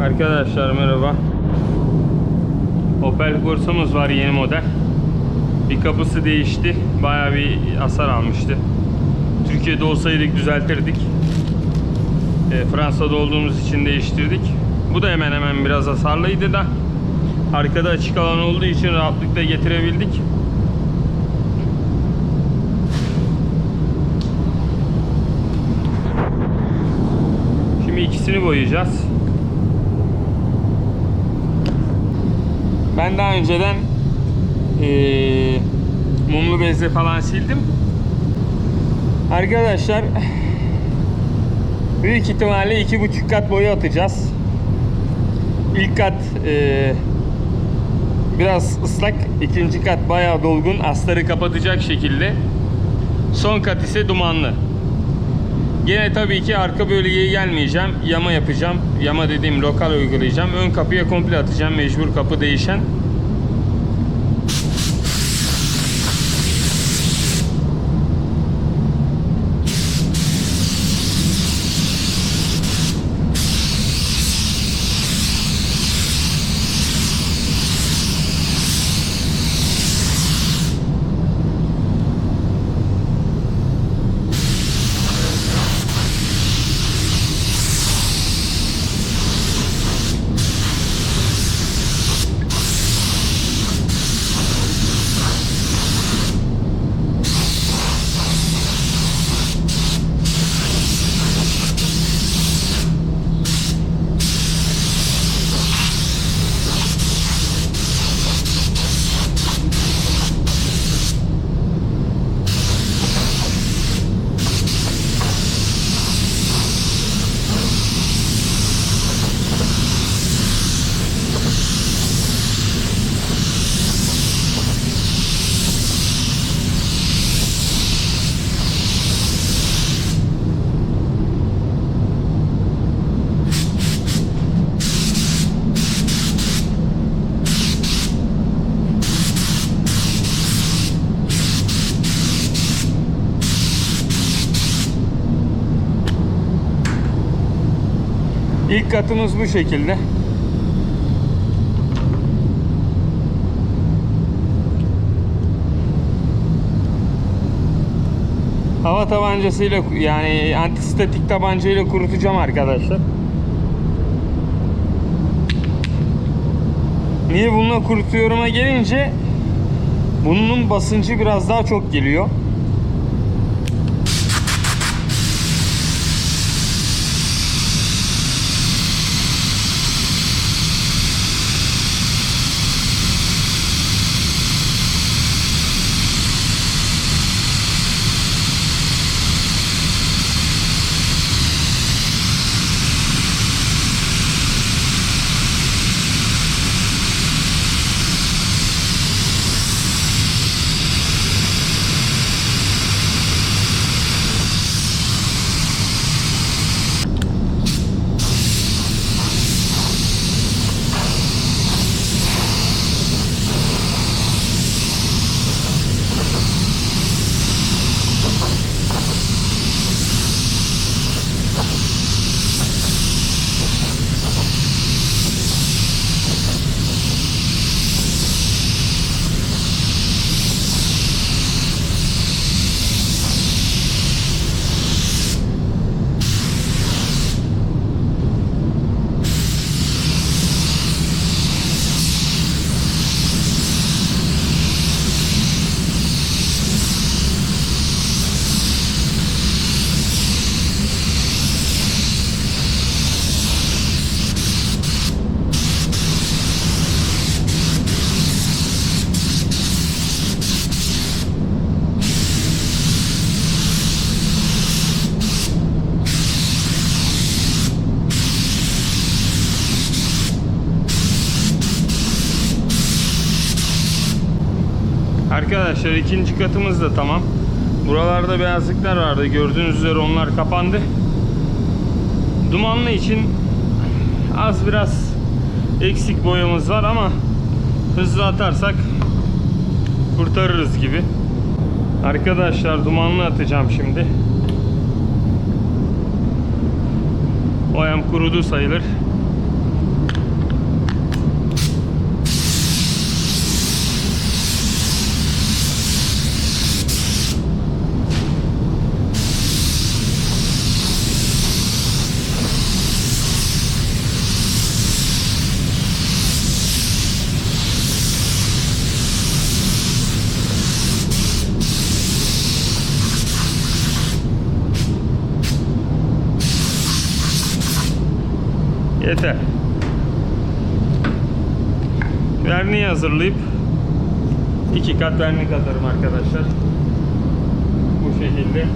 Arkadaşlar merhaba. Opel Corsa'mız var yeni model. Bir kapısı değişti. Bayağı bir hasar almıştı. Türkiye'de olsaydık düzeltirdik. E, Fransa'da olduğumuz için değiştirdik. Bu da hemen hemen biraz hasarlıydı da arkada açık alan olduğu için rahatlıkla getirebildik. Şimdi ikisini boyayacağız. Ben daha önceden eee, mumlu bezle falan sildim. Arkadaşlar büyük ihtimalle iki buçuk kat boya atacağız. İlk kat eee, biraz ıslak, ikinci kat bayağı dolgun, astarı kapatacak şekilde. Son kat ise dumanlı. Gene tabii ki arka bölgeye gelmeyeceğim. Yama yapacağım. Yama dediğim lokal uygulayacağım. Ön kapıya komple atacağım. Mecbur kapı değişen. İlk katımız bu şekilde. Hava tabancasıyla yani antistatik tabancayla kurutacağım arkadaşlar. Niye bununla kurutuyorum'a gelince bunun basıncı biraz daha çok geliyor. Arkadaşlar ikinci katımız da tamam. Buralarda beyazlıklar vardı. Gördüğünüz üzere onlar kapandı. Dumanlı için az biraz eksik boyamız var ama hızlı atarsak kurtarırız gibi. Arkadaşlar dumanlı atacağım şimdi. Hem kurudu sayılır. Yeter. Verniği hazırlayıp iki kat vernik atarım arkadaşlar. Bu şekilde.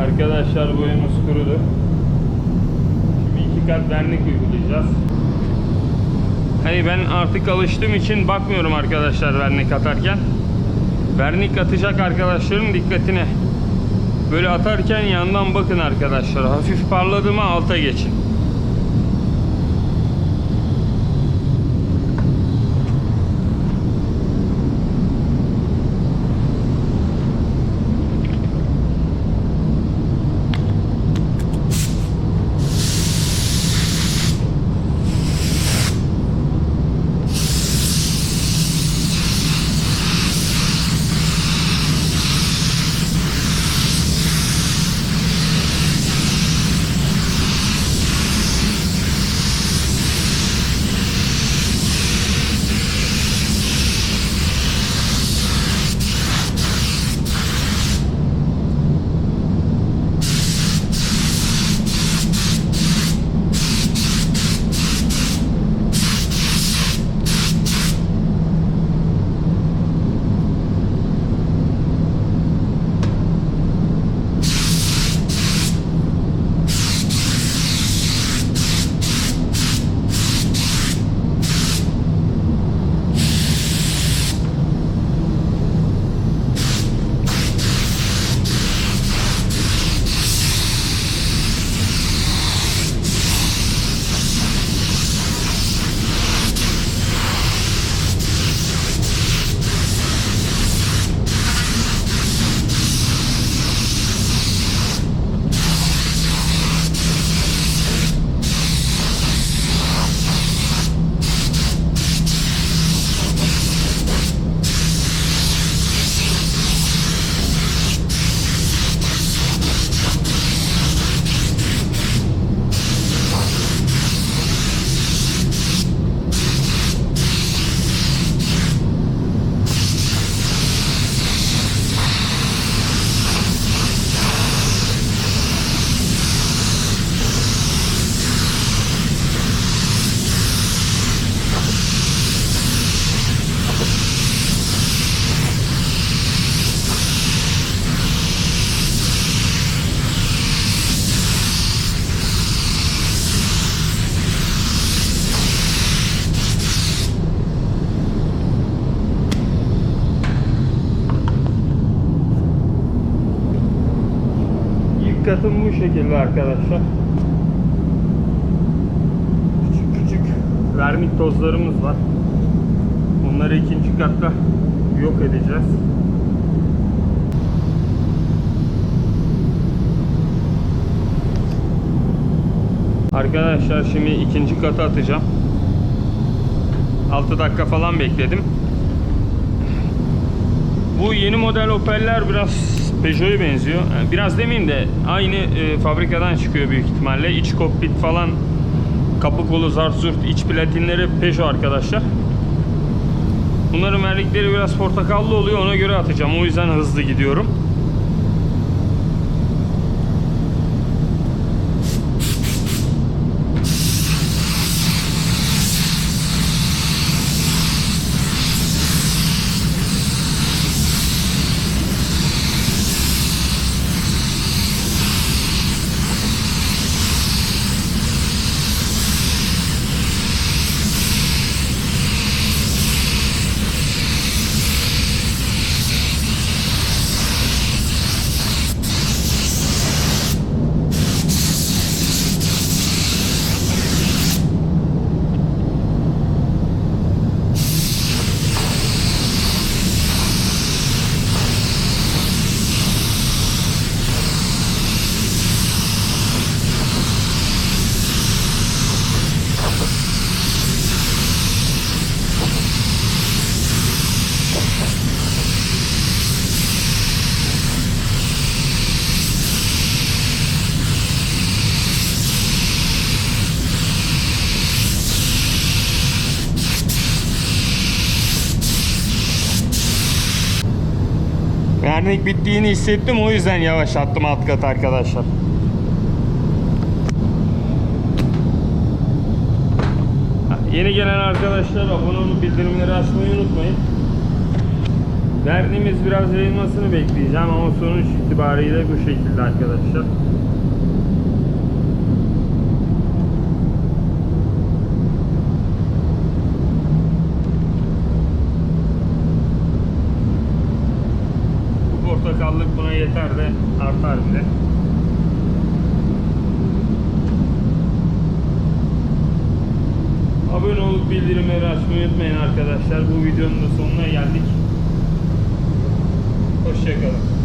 Arkadaşlar boyamız kurudu. Şimdi iki kat vernik uygulayacağız. Hani ben artık alıştığım için bakmıyorum arkadaşlar vernik atarken. Vernik atacak arkadaşların dikkatine. Böyle atarken yandan bakın arkadaşlar. Hafif parladı mı alta geçin. İlk katım bu şekilde arkadaşlar. Küçük küçük vernik tozlarımız var. Onları ikinci katta yok edeceğiz. Arkadaşlar şimdi ikinci kata atacağım. 6 dakika falan bekledim. Bu yeni model Opel'ler biraz Peugeot'a benziyor. Yani Biraz demeyeyim de aynı e, fabrikadan çıkıyor büyük ihtimalle. İç kokpit falan kapı kolu zart zurt iç platinleri Peugeot arkadaşlar. Bunların verdikleri biraz portakallı oluyor ona göre atacağım. O yüzden hızlı gidiyorum. Termik bittiğini hissettim o yüzden yavaşlattım alt kat arkadaşlar. Yeni gelen arkadaşlar abone olup bildirimleri açmayı unutmayın. Derdimiz biraz yayılmasını bekleyeceğim ama sonuç itibariyle bu şekilde arkadaşlar. Portakallık buna yeter de artar bile. Abone olup bildirimleri açmayı unutmayın arkadaşlar. Bu videonun da sonuna geldik. Hoşçakalın.